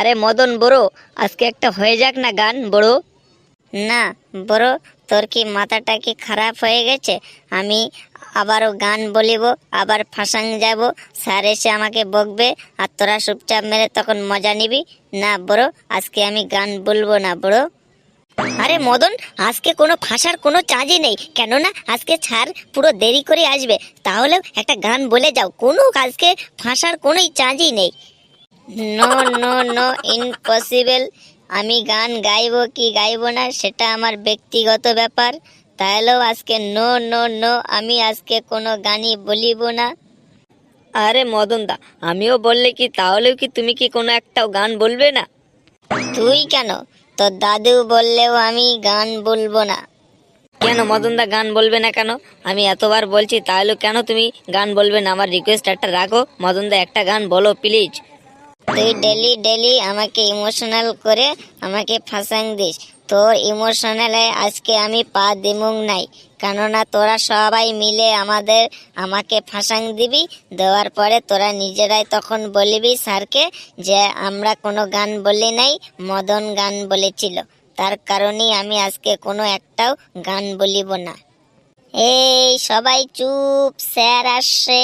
আরে মদন বড়ো, আজকে একটা হয়ে যাক না গান, বড়ো? না, বড়, তোর কি মাথাটা কি খারাপ হয়ে গেছে? আমি আবারও গান বলিব, আবার ফাঁসাং যাব। স্যার এসে আমাকে বকবে, আর তোরা চুপচাপ মেরে তখন মজা নিবি। না, বড়, আজকে আমি গান বলব না, বড়। আরে মদন, আজকে কোনো ফাঁসার কোনো চাঁজই নেই। কেননা, আজকে ছাড় পুরো দেরি করে আসবে। তাহলে একটা গান বলে যাও। কোনো আজকে ফাঁসার কোনোই চাঁজই নেই। নো নো নো ইম্পসিবল আমি গান গাইবো কি গাইবো না সেটা আমার ব্যক্তিগত ব্যাপার। তাহলেও আজকে নো নো নো আমি আজকে কোনো গানই বলিব না। আরে মদন দা আমিও বললে কি তাহলেও কি তুমি কি কোনো একটাও গান বলবে না? তুই কেন? তোর দাদু বললেও আমি গান বলব না। কেন মদন দা গান বলবে না কেন? আমি এতবার বলছি তাহলে কেন তুমি গান বলবে না? আমার রিকোয়েস্ট একটা রাখো। মদন দা একটা গান বলো প্লিজ তুই ডেলি ডেলি আমাকে ইমোশনাল করে আমাকে ফাঁসাং দিস। তোর ইমোশনালে আজকে আমি পা দিমুং নাই। কেননা তোরা সবাই মিলে আমাদের, আমাকে ফাঁসাং দিবি। দেওয়ার পরে তোরা নিজেরাই তখন বলিবি স্যারকে যে আমরা কোনো গান বলি নাই, মদন গান বলেছিল। তার কারণেই আমি আজকে কোনো একটাও গান বলিব না। এই সবাই চুপ, স্যার আসছে।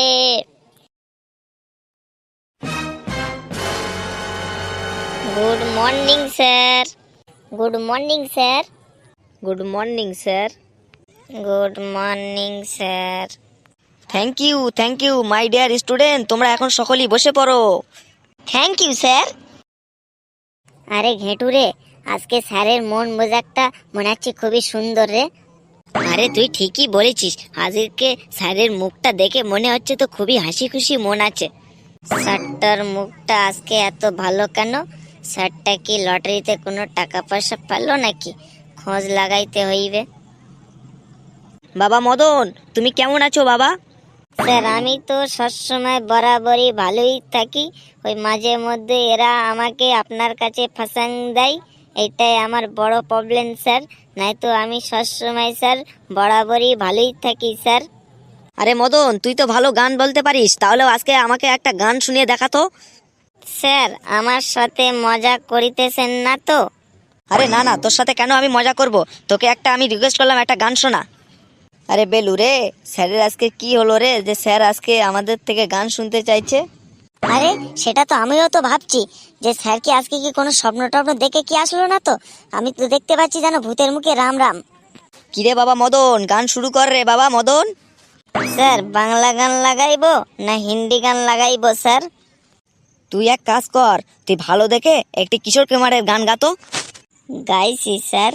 Good morning sir good morning sir good morning sir good morning sir thank you thank you my dear student তোমরা এখন সকলেই বসে পড়ো। থ্যাংক ইউ স্যার আরে ঘেটু রে আজকে স্যারের মন মোজাকটা মনে হচ্ছে খুবই সুন্দর রে। আরে তুই ঠিকই বলেছিস আজকে স্যারের মুখটা দেখে মনে হচ্ছে তো খুবই হাসি খুশি মন আছে। স্যারটার মুখটা আজকে এত ভালো কেন? স্যারটা কি লটারিতে কোনো টাকা পয়সা পেল নাকি? খোঁজ লাগাইতে হইবে। বাবা মদন তুমি কেমন আছো বাবা? স্যার আমি তো সবসময় বরাবরই ভালোই থাকি। ওই মাঝে মধ্যে এরা আমাকে আপনার কাছে ফাঁসাং দেয়। এটাই আমার বড় প্রবলেম স্যার। নয়তো আমি সবসময় স্যার বরাবরই ভালোই থাকি স্যার। আরে মদন তুই তো ভালো গান বলতে পারিস। তাহলে আজকে আমাকে একটা গান শুনিয়ে দেখাতো। স্যার আমার সাথে মজা করিতেছেন না তো? আরে না না তোর সাথে কেন আমি মজা করব? তোকে একটা আমি রিকোয়েস্ট করলাম একটা গান শোনা। আরে বেলু রে স্যারের আজকে কি হলো রে যে স্যার আজকে আমাদের থেকে গান শুনতে চাইছে? আরে সেটা তো আমিও তো ভাবছি। যে স্যার কি আজকে কি কোনো স্বপ্ন টপ্ন দেখে কি আসলো না তো? আমি তো দেখতে পাচ্ছি যেন ভূতের মুখে রাম রাম। কিরে বাবা মদন গান শুরু কর রে বাবা মদন। স্যার বাংলা গান লাগাইবো না হিন্দি গান লাগাইবো স্যার? তুই এক কাজ কর তুই ভালো দেখে একটি কিশোর কুমারের গান গাতো গাইছি স্যার।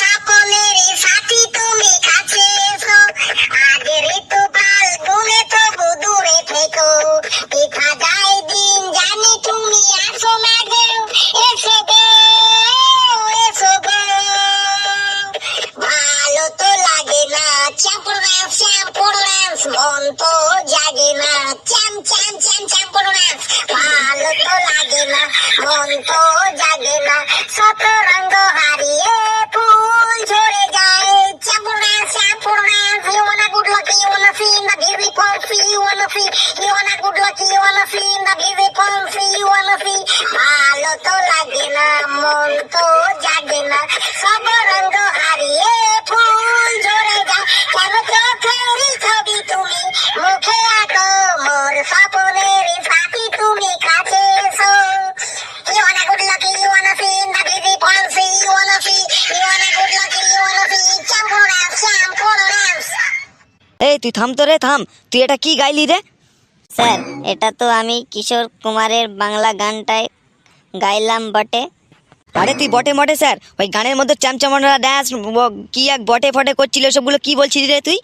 সকলের সাথী তুমি কাছে এসো। আগের তো তো দূরে তুই থাম তো রে থাম। তুই এটা কি গাইলি রে? স্যার এটা তো আমি কিশোর কুমারের বাংলা গানটাই গাইলাম বটে। আরে তুই বটে মটে স্যার। ওই গানের মধ্যে চ্যামচামনরা ড্যান্স কি এক বটে ফটে করছিল সবগুলো কি বলছিলি রে তুই?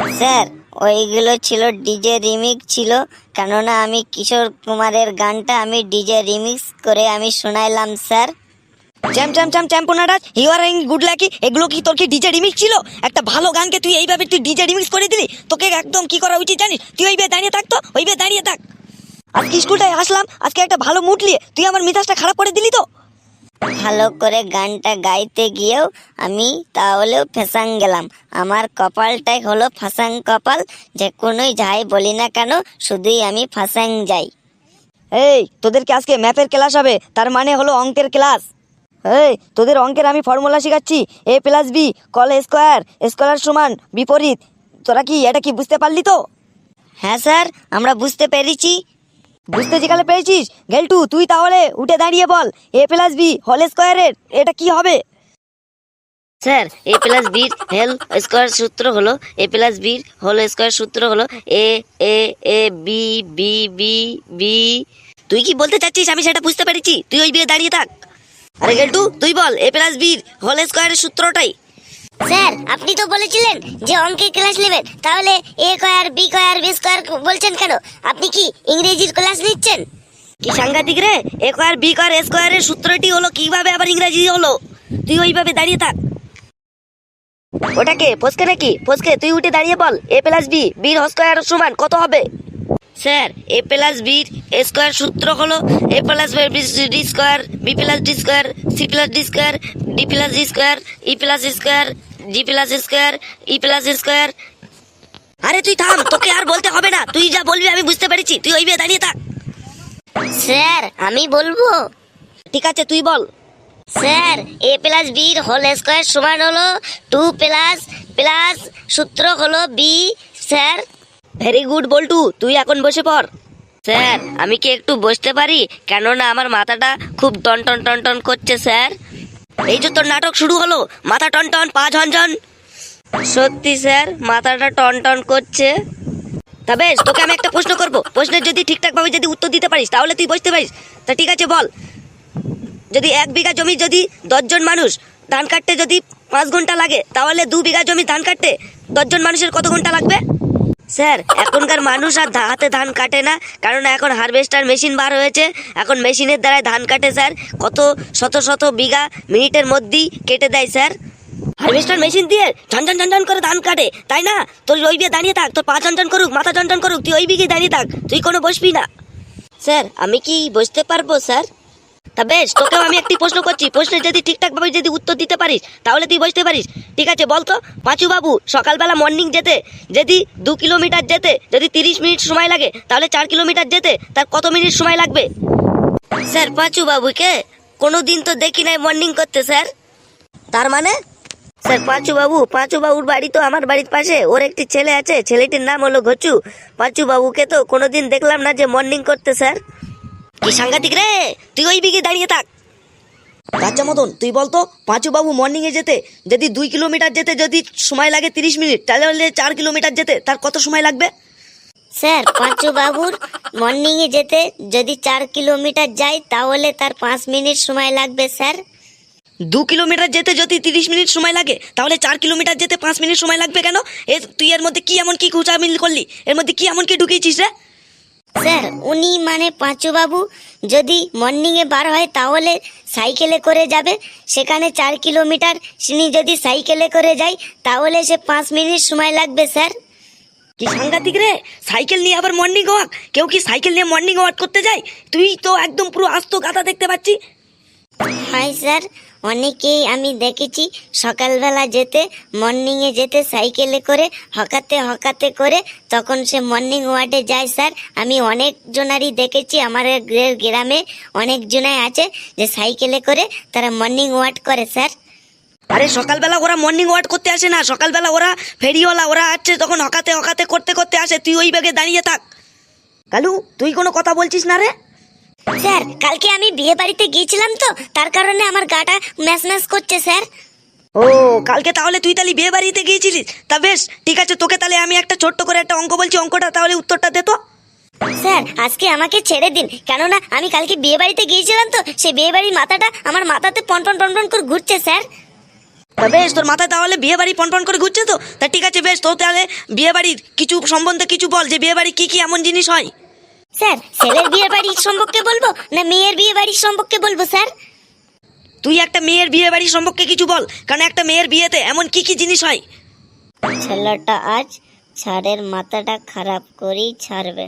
স্যার ওইগুলো ছিল ডিজে রিমিক্স ছিল কেননা আমি কিশোর কুমারের গানটা আমি ডিজে রিমিক্স করে আমি শোনাইলাম স্যার। চ্যাম চ্যাম চ্যাম চ্যাম্পোনাটা ইউ আর গুড লাকি এগুলো কি তোর কি ডিজে রিমিক্স ছিল? একটা ভালো গানকে তুই এইভাবে তুই ডিজে রিমিক্স করে দিলি? তোকে একদম কি করা উচিত জানিস? তুই ওইভাবে দাঁড়িয়ে থাকতো ওইভাবে দাঁড়িয়ে থাক। আজকে স্কুলটায় আসলাম আজকে একটা ভালো মুড নিয়ে। তুই আমার মিজাজটা খারাপ করে দিলি তো। ভালো করে গানটা গাইতে গিয়েও আমি তাহলেও ফেসাং গেলাম। আমার কপালটাই হলো ফাসাং কপাল যে কোনোই যাই বলি না কেন শুধুই আমি ফাসাং যাই। এই তোদেরকে আজকে ম্যাপের ক্লাস হবে? তার মানে হলো অঙ্কের ক্লাস। এই তোদের অঙ্কের আমি ফর্মুলা শেখাচ্ছি। A plus B whole square square সমান বিপরীত। তোরা কি এটা কি বুঝতে পারলি তো? হ্যাঁ স্যার আমরা বুঝতে পেরেছি। বুঝতে যেখানে পেরেছিস গেলটু তুই তাহলে উঠে দাঁড়িয়ে বল। এ প্লাস বি হল স্কোয়ারের এটা কি হবে? স্যার এ প্লাস বির হেল স্কোয়ার সূত্র হলো এ প্লাস বির হোল স্কোয়ার সূত্র হলো A A A B B B B তুই কি বলতে চাচ্ছিস আমি সেটা বুঝতে পেরেছি? তুই ওই বিয়ে দাঁড়িয়ে থাক। আরে গেলটু তুই বল এ প্লাস বির হোল স্কোয়ারের সূত্রটাই। স্যার আপনি তো বলেছিলেন যে অঙ্কের ক্লাস নেবেন। তাহলে A square B square B square বলছেন কেন? আপনি কি ইংরেজির ক্লাস নিচ্ছেন? কি সাংঘাতিক রে? এ কয়ার বি কয়ার স্কোয়ারের সূত্রটি হলো কীভাবে আবার ইংরেজি হলো? তুই ওইভাবে দাঁড়িয়ে থাক। ওটাকে ফসকে নাকি? ফসকে তুই উঠে দাঁড়িয়ে বল এ প্লাস বি বির স্কোয়ার সমান কত হবে? স্যার এ প্লাস বির স্কোয়ার সূত্র হলো A plus D square B plus D square C plus D square D plus D square E plus square G plus square E plus square আরে তুই থাম তোকে আর বলতে হবে না। তুই যা বলবি আমি বুঝতে পেরেছি। তুই ওই বিয়ে দাঁড়িয়ে থাক। স্যার আমি বলব? ঠিক আছে তুই বল। স্যার এ প্লাস বির হোল স্কোয়ার সমান হলো টু প্লাস প্লাস সূত্র হলো B sir very good Boltu, তুই এখন বসে পড়। স্যার, আমি কি একটু বসতে পারি? কেননা আমার মাথাটা খুব টন টন টন টন করছে, স্যার। এই যে তোর নাটক শুরু হলো, মাথা টন টন, পা ঝনঝন সত্যি, স্যার, মাথাটা টন টন করছে। তা বেশ, তোকে আমি একটা প্রশ্ন করব। প্রশ্নের যদি ঠিকঠাক ভাবে যদি উত্তর দিতে পারিস, তাহলে তুই বসতে পারিস। তা ঠিক আছে, বল। যদি এক বিঘা জমি যদি দশজন মানুষ ধান কাটতে যদি পাঁচ ঘণ্টা লাগে, তাহলে দু বিঘা জমি ধান কাটতে দশজন মানুষের কত ঘণ্টা লাগবে? স্যার, এখনকার মানুষ আর হাতে ধান কাটে না, কারণ এখন হারভেস্টার মেশিন বার হয়েছে। এখন মেশিনের দ্বারাই ধান কাটে, স্যার। কত শত শত বিঘা মিনিটের মধ্যেই কেটে দেয়, স্যার। হারভেস্টার মেশিন দিয়ে ঝনঝন ঝনঝন করে ধান কাটে, তাই না? তোর ওই বিয়ে দাঁড়িয়ে থাক, তোর পা ঝনঝন করুক, মাথা ঝনঝন করুক, তুই ওই বিঘে দাঁড়িয়ে থাক, তুই কোনো বসবি না। স্যার, আমি কি বসতে পারব, স্যার? তা বেশ তোকেও আমি একটি প্রশ্ন করছি। প্রশ্নের যদি ঠিকঠাক ভাবে যদি উত্তর দিতে পারিস তাহলে তুই বসতে পারিস। ঠিক আছে বলতো পাঁচু বাবু সকালবেলা মর্নিং যেতে যদি দু কিলোমিটার যেতে যদি তিরিশ মিনিট সময় লাগে তাহলে চার কিলোমিটার যেতে তার কত মিনিট সময় লাগবে? স্যার পাঁচু বাবুকে কোনো দিন তো দেখি নাই মর্নিং করতে স্যার। তার মানে? স্যার পাঁচু বাবু পাঁচু বাবুর বাড়ি তো আমার বাড়ির পাশে। ওর একটি ছেলে আছে ছেলেটির নাম হলো ঘচু। পাঁচু বাবুকে তো কোনোদিন দেখলাম না যে মর্নিং করতে স্যার। কি সাংঘাতিক রে? তুই ওই বিঘে দাঁড়িয়ে থাক। বাচ্চা মতন তুই বলতো পাঁচু বাবু মর্নিং এ যেতে যদি দুই কিলোমিটার যেতে যদি সময় লাগে তিরিশ মিনিট তাহলে চার কিলোমিটার যেতে তার কত সময় লাগবে? স্যার পাঁচু বাবুর মর্নিং এ যেতে যদি চার কিলোমিটার যায় তাহলে তার পাঁচ মিনিট সময় লাগবে স্যার। দু কিলোমিটার যেতে যদি তিরিশ মিনিট সময় লাগে তাহলে চার কিলোমিটার যেতে পাঁচ মিনিট সময় লাগবে কেন? এ তুই এর মধ্যে কি এমন কি কুচামিল করলি? এর মধ্যে কি এমন কি ঢুকিয়েছিস রে? স্যার উনি মানে পাঁচু বাবু যদি মর্নিং এ বার হয় তাহলে সাইকেলে করে যাবে। সেখানে চার কিলোমিটার তিনি যদি সাইকেলে করে যায় তাহলে সে পাঁচ মিনিট সময় লাগবে স্যার। কি সাংঘাতিক রে? সাইকেল নিয়ে আবার মর্নিং ওয়াক কেউ কি সাইকেল নিয়ে মর্নিং ওয়াক করতে যায়? তুই তো একদম পুরো আস্ত গাদা দেখতে পাচ্ছি। হাই স্যার অনেকেই আমি দেখেছি সকালবেলা যেতে মর্নিংয়ে যেতে সাইকেলে করে, হকাতে হকাতে করে, তখন সে মর্নিং ওয়ার্ডে যায় স্যার আমি অনেক জনারই দেখেছি আমার গ্রামে অনেক জনাই আছে যে সাইকেলে করে তারা মর্নিং ওয়ার্ড করে স্যার আরে সকালবেলা ওরা মর্নিং ওয়াক করতে আসে না, সকালবেলা ওরা ফেরিওয়ালা, ওরা আসছে তখন হকাতে হকাতে করতে করতে আসে, তুই ওই ব্যাগে দাঁড়িয়ে থাক। কালু, তুই কোনো কথা বলছিস না রে? স্যার কালকে আমি বিয়ে বাড়িতে গিয়েছিলাম তো তার কারণে আমার গাটা ম্যাচ ম্যাচ করছে স্যার। ও কালকে তাহলে তুই তাহলে বিয়ে বাড়িতে গিয়েছিলিস? তা বেশ ঠিক আছে তোকে তাহলে আমি একটা ছোট্ট করে একটা অঙ্ক বলছি অঙ্কটা তাহলে উত্তরটা দে তো। স্যার আজকে আমাকে ছেড়ে দিন কেননা আমি কালকে বিয়ে বাড়িতে গিয়েছিলাম তো সেই বিয়ে বাড়ির মাথাটা আমার মাথাতে পনপন পনপন করে ঘুরছে স্যার। তা বেশ তোর মাথায় তাহলে বিয়ে বাড়ি পনপন করে ঘুরছে তো? তা ঠিক আছে বেশ তোর তাহলে বিয়ে বাড়ির কিছু সম্বন্ধে কিছু বল যে বিয়ে বাড়ি কি কি এমন জিনিস হয়? স্যার ছেলের বিয়ে বাড়ির সম্পর্কে বলব না মেয়ের বিয়ে বাড়ির সম্পর্কে বলব স্যার? তুই একটা মেয়ের বিয়ে বাড়ির সম্পর্কে কিছু বল কারণ একটা মেয়ের বিয়েতে এমন কি কি জিনিস হয়? ছেলেটা আজ ছাড়ের মাথাটা খারাপ করেই ছাড়বে।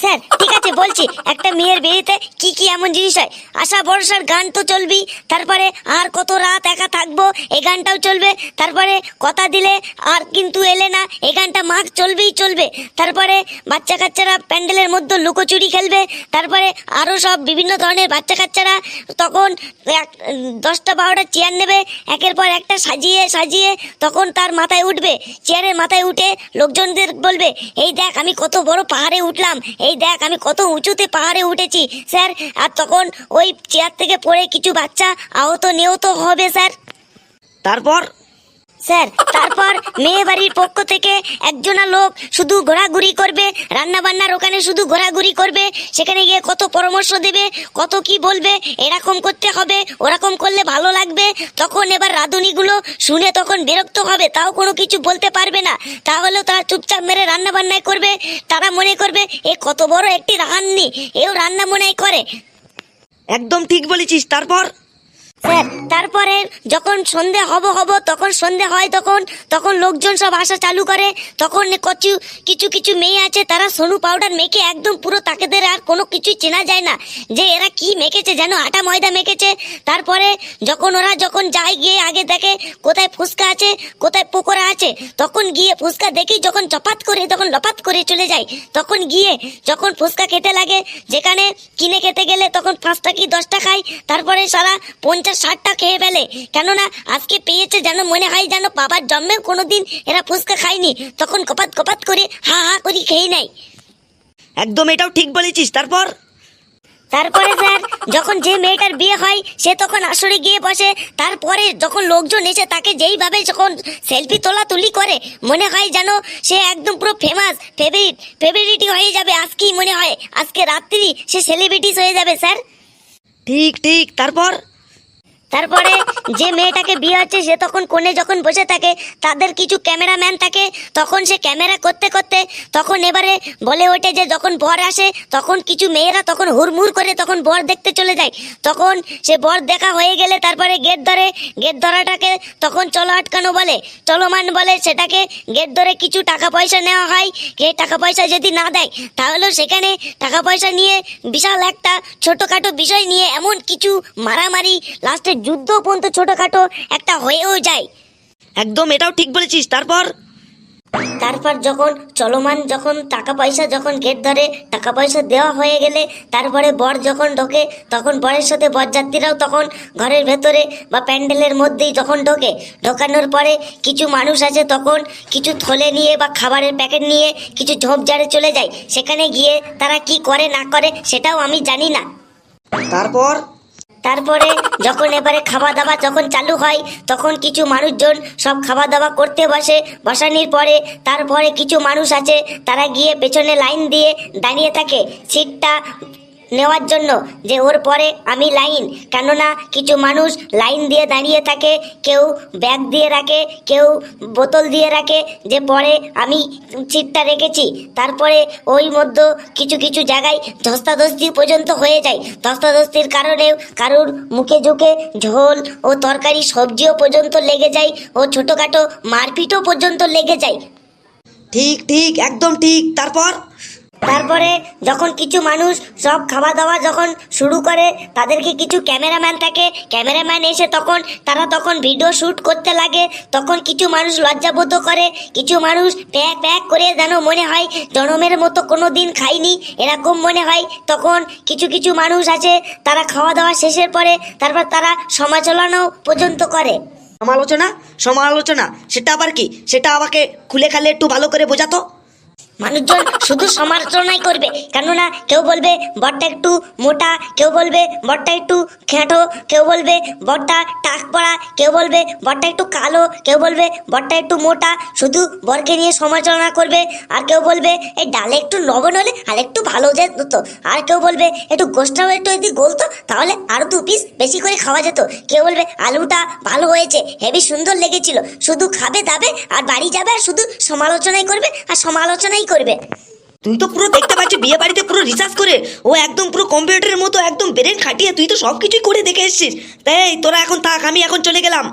স্যার, ঠিক আছে, বলছি, একটা মেয়ের বিয়েতে কি কি এমন জিনিস হয়? আশা ভরসার গান তো চলবি তারপরে আর কত রাত একা থাকব এই গানটাও চলবে, তারপরে কথা দিলে আর কিন্তু এলে না এই গানটা মাঘ চলবেই চলবে, তারপরে বাচ্চা কাচ্চারা প্যান্ডেলের মধ্যে লুকোচুরি খেলবে, তারপরে আরও সব বিভিন্ন ধরনের বাচ্চা কাচ্চারা তখন এক, দশটা বারোটা চেয়ার নেবে, একের পর একটা সাজিয়ে সাজিয়ে তখন তার মাথায় উঠবে, চেয়ারের মাথায় উঠে লোকজনদের বলবে, এই দেখ, আমি কত বড় পাহাড়ে উঠলাম এই দেখ, আমি কত উঁচুতে পাহাড়ে উঠেছি, স্যার। আর তখন ওই চেয়ার থেকে পড়ে কিছু বাচ্চা আহত, নিহত হবে, স্যার। তারপর? স্যার, তারপর মেয়ে বাড়ির পক্ষ থেকে একজনা লোক শুধু ঘোরাঘুরি করবে রান্না বান্নার ওখানে শুধু ঘোরাঘুরি করবে, সেখানে গিয়ে কত পরামর্শ দেবে, কত কি বলবে, এরকম করতে হবে, ওরকম করলে ভালো লাগবে। তখন এবার রাঁধুনিগুলো শুনে তখন বিরক্ত হবে, তাও কোনো কিছু বলতে পারবে না। তাহলেও তারা চুপচাপ মেরে রান্না বান্নায় করবে, তারা মনে করবে, এ কত বড় একটি রান্নি এও রান্না মনে করে। একদম ঠিক বলেছিস, তারপর? তারপরে যখন সন্ধে হব হব, তখন সন্ধে হয় তখন তখন লোকজন সব আসা চালু করে, তখন কিছু কিছু কিছু মেয়ে আছে, তারা সোনু পাউডার মেখে একদম পুরো তাকেদের আর কোনো কিছুই চেনা যায় না, যে এরা কি মেখেছে, যেন আটা ময়দা মেখেছে। তারপরে যখন ওরা যখন যায়, গিয়ে আগে দেখে কোথায় ফুচকা আছে, কোথায় পকোড়া আছে, তখন গিয়ে ফুচকা দেখি, যখন চপাত করে, তখন লপাত করে চলে যায়। তখন গিয়ে যখন ফুচকা খেতে লাগে, যেখানে কিনে খেতে গেলে তখন পাঁচটা কি দশটা খায় তারপরে সারা পঞ্চাশ ষাটটা খেয়ে ফেলে। কেননা আজকে পেয়েছে যেন মনে হয় যেন বাবার জন্মেও কোনোদিন এরা ফুচকা খায়নি। তখন কপাত কপাত করে হা হা করে খেয়ে নেয়। একদম এটাও ঠিক বলেছিস। তারপর? তারপরে স্যার যখন যে মেয়েটার বিয়ে হয় সে তখন আসরে গিয়ে বসে। তারপরে যখন লোকজন এসে তাকে যেইভাবে যখন সেলফি তোলা তুলি করে মনে হয় যেন সে একদম পুরো ফেমাস ফেভারিট ফেভারিটি হয়ে যাবে। আজকেই মনে হয় আজকে রাত্রি সে সেলিব্রিটিস হয়ে যাবে স্যার। ঠিক ঠিক। তারপর? তারপরে যে মেয়েটাকে বিয়ে হচ্ছে, সে তখন কোণে যখন বসে থাকে, তাদের কিছু ক্যামেরাম্যান থাকে, তখন সে ক্যামেরা করতে করতে, তখন এবারে বলে ওঠে যে যখন বর আসে, তখন কিছু মেয়েরা তখন হুড়মুড় করে তখন বর দেখতে চলে যায়। তখন সে বর দেখা হয়ে গেলে তারপরে গেট ধরে, গেট ধরাটাকে তখন চলো আটকানো বলে। চলমান বলে সেটাকে গেট ধরে কিছু টাকা পয়সা নেওয়া হয়, কে টাকা পয়সা যদি না দেয় তাহলেও সেখানে টাকা পয়সা নিয়ে বিশাল একটা ছোটোখাটো বিষয় নিয়ে এমন কিছু মারামারি, লাস্টে যুদ্ধ পর্যন্ত ছোটখাটো একটা হয়েও যায়। একদম এটাও ঠিক বলেছিস। তারপর? তারপর যখন চলমান যখন টাকা পয়সা যখন গেট ধরে টাকা পয়সা দেওয়া হয়ে গেলে তারপরে বর যখন ঢোকে তখন বরের সাথে বরযাত্রীরাও তখন ঘরের ভেতরে বা প্যান্ডেলের মধ্যেই যখন ঢোকে ঢোকানোর পরে কিছু মানুষ আছে তখন কিছু থলে নিয়ে বা খাবারের প্যাকেট নিয়ে কিছু ঝোপঝাড়ে চলে যায়। সেখানে গিয়ে তারা কি করে না করে সেটাও আমি জানি না। তারপর? তারপরে যখন এবারে খাওয়া দাওয়া যখন চালু হয়, তখন কিছু মানুষজন সব খাওয়া দাওয়া করতে বসে। বসানির পরে তারপরে কিছু মানুষ আছে, তারা গিয়ে পেছনে লাইন দিয়ে দাঁড়িয়ে থাকে। সিটটা নেওয়ার জন্য যে ওর পরে আমি লাইন। কেননা কিছু মানুষ লাইন দিয়ে দাঁড়িয়ে থাকে, কেউ ব্যাগ দিয়ে রাখে, কেউ বোতল দিয়ে রাখে, যে পরে আমি সিটটা রেখেছি, তারপরে ওই মধ্যে কিছু কিছু জায়গায় ধস্তাধস্তি পর্যন্ত হয়ে যায়। ধস্তাধস্তির কারণেও কারুর মুখে ঝুঁকে ঝোল ও তরকারি, সবজিও পর্যন্ত লেগে যায় ও ছোটোখাটো মারপিটও পর্যন্ত লেগে যায়। ঠিক ঠিক, একদম ঠিক। তারপর? তারপরে যখন কিছু মানুষ সব খাওয়া দাওয়া যখন শুরু করে, তাদেরকে কিছু ক্যামেরাম্যান থাকে। ক্যামেরাম্যান এসে তখন, তারা তখন ভিডিও শ্যুট করতে লাগে। তখন কিছু মানুষ লজ্জাবোধ করে, কিছু মানুষ প্যাক প্যাক করে যেন মনে হয় জনমের মতো কোনো দিন খায়নি এরকম মনে হয়। তখন কিছু কিছু মানুষ আছে, তারা খাওয়া দাওয়া শেষের পরে, তারপর তারা সমালোচনাও পর্যন্ত করে। সমালোচনা? সমালোচনা? সেটা আবার কি? সেটা আমাকে খুলে খালে একটু ভালো করে বোঝাতো? মানুষজন শুধু সমালোচনাই করবে। কেননা কেউ বলবে, বরটা একটু মোটা। কেউ বলবে, বরটা একটু খেঁটো। কেউ বলবে, বরটা টাক পড়া। কেউ বলবে, বরটা একটু কালো। কেউ বলবে, বরটা একটু মোটা। শুধু বরকে নিয়ে সমালোচনা করবে। আর কেউ বলবে, এই ডালে একটু লবণ হলে আর একটু ভালো যেত আর কেউ বলবে, একটু গোষ্ঠটাও একটু যদি গলতো তাহলে আরও দু পিস বেশি করে খাওয়া যেত। কেউ বলবে, আলুটা ভালো হয়েছে, হেভি সুন্দর লেগেছিল। শুধু খাবে দাবে আর বাড়ি যাবে আর শুধু সমালোচনাই করবে আর সমালোচনাই করবে। তুই তো পুরো দেখতে পাচ্ছিস, বিয়ে বাড়িতে পুরো রিসার্চ করে, ও একদম পুরো কম্পিউটারের মতো একদম ব্রেন খাটিয়ে তুই তো সবকিছুই করে দেখে এসেছিস। তাই তোরা এখন থাক, আমি এখন চলে গেলাম।